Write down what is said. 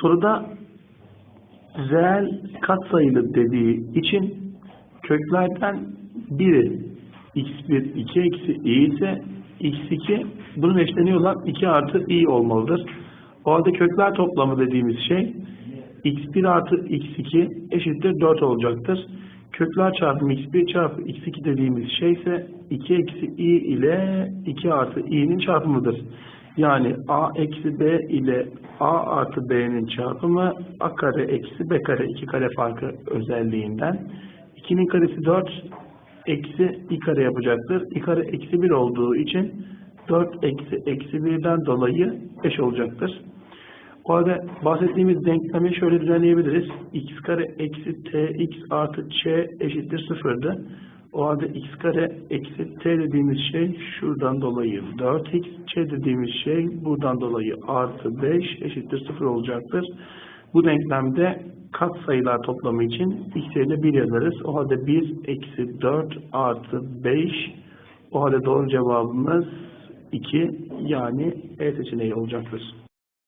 Soruda reel katsayılı dediği için köklerden biri x1 2 eksi i ise x2 bunun eşleniği olan 2 artı i olmalıdır. O halde kökler toplamı dediğimiz şey x1 artı x2 eşittir 4 olacaktır. Kökler çarpımı x1 çarpı x2 dediğimiz şey ise 2 eksi i ile 2 artı i'nin çarpımıdır. Yani a eksi b ile a artı b'nin çarpımı a kare eksi b kare 2 kare farkı özelliğinden 2'nin karesi 4 eksi i kare yapacaktır. i kare eksi 1 olduğu için 4 eksi eksi 1'den dolayı 5 olacaktır. O halde bahsettiğimiz denklemi şöyle düzenleyebiliriz. x kare eksi tx artı ç eşittir sıfırdı. O halde x kare eksi t dediğimiz şey şuradan dolayı 4x, ç dediğimiz şey buradan dolayı artı 5 eşittir sıfır olacaktır. Bu denklemde kat sayılar toplamı için x yerine 1 yazarız. O halde 1 eksi 4 artı 5 o halde doğru cevabımız 2 yani E seçeneği olacaktır.